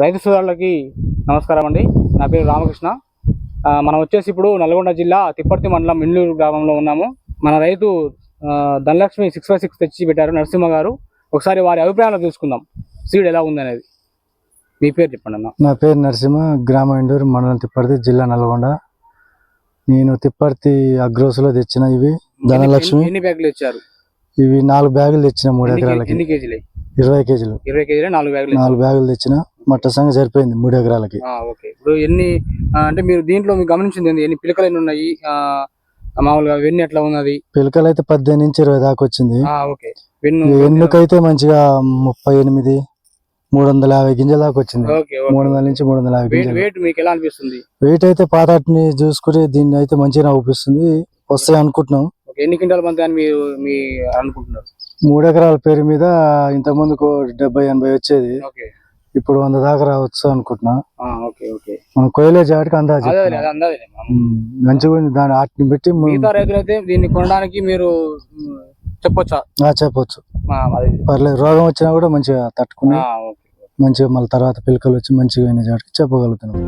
రైతు సోదరులకి నమస్కారం అండి. నా పేరు రామకృష్ణ. మనం వచ్చేసి ఇప్పుడు నల్గొండ జిల్లా తిప్పర్తి మండలం ఇండ్లూరు గ్రామంలో ఉన్నాము. మన రైతు ధనలక్ష్మి సిక్స్ ఫైవ్ సిక్స్ తెచ్చి పెట్టారు నరసింహ గారు. ఒకసారి వారి అభిప్రాయాలు తెలుసుకుందాం. సీడ్ ఎలా ఉంది అనేది మీ పేరు చెప్పండి అన్న. నా పేరు నరసింహ గ్రామ ఇండూరు మండలం తిప్పర్తి జిల్లా నల్గొండ. నేను తిప్పర్తి అగ్రోస్లో తెచ్చిన ఇవి ధనలక్ష్మి. ఎన్ని- బ్యాగులు ఇచ్చారు ఇవి నాలుగు బ్యాగులు తెచ్చిన మూడు ఎకరాలకి. ఎన్ని కేజీలు? ఇరవై కేజీలు. ఇరవై కేజీలే నాలుగు బ్యాగులు. నాలుగు బ్యాగులు తెచ్చిన. మట్ట సంగ సరిపోయింది మూడు ఎకరాలకి. ఓకే. ఇప్పుడు ఎన్ని అంటే మీరు దీంట్లో మీరు గమనించింది ఏంది? ఎన్ని పిలకలు ఎన్ని ఉన్నాయి? ఆ, మామూలుగా వెన్ను ఎట్లా ఉన్నది? పిలకలు అయితే పద్దెనిమిది నుంచి ఇరవై దాకా వచ్చింది. ఓకే. వెన్ను ఎన్నుకైతే మంచిగా ముప్పై ఎనిమిది మూడు వందల యాభై గింజల దాకా వచ్చింది. మూడు వందల నుంచి మూడు వందల యాభై వెయిట్ గింజలు. వెయిట్ మీకు ఎలా అనిపిస్తుంది? వెయిట్ అయితే పాతాటిని చూసుకుంటే దీన్ని అయితే మంచిగా అవుపిస్తుంది వస్తాయి అనుకుంటున్నాం. ఎన్ని క్వింటాల మంది అని మీరు మీ అనుకుంటున్నారు? మూడు ఎకరాల పేరు మీద ఇంత ముందుకు డెబ్బై ఎనభై వచ్చేది. ఓకే. ఇప్పుడు వంద దాకా రావచ్చు అనుకుంటున్నా. Okay okay. మనం కోయలే జాటికి అందాజు మంచిగా ఉంది దాని ఆటిని పెట్టి ము- మిగతా రైతులైతే దీన్ని కొనడానికి మీరు చెప్పొచ్చా? చెప్పొచ్చు. పర్లేదు రోగం వచ్చినా కూడా మంచిగా తట్టుకుని మంచిగా మళ్ళీ తర్వాత పిలకలు వచ్చి మంచిగా అయిన జాటికి చెప్పగలుగుతున్నాం.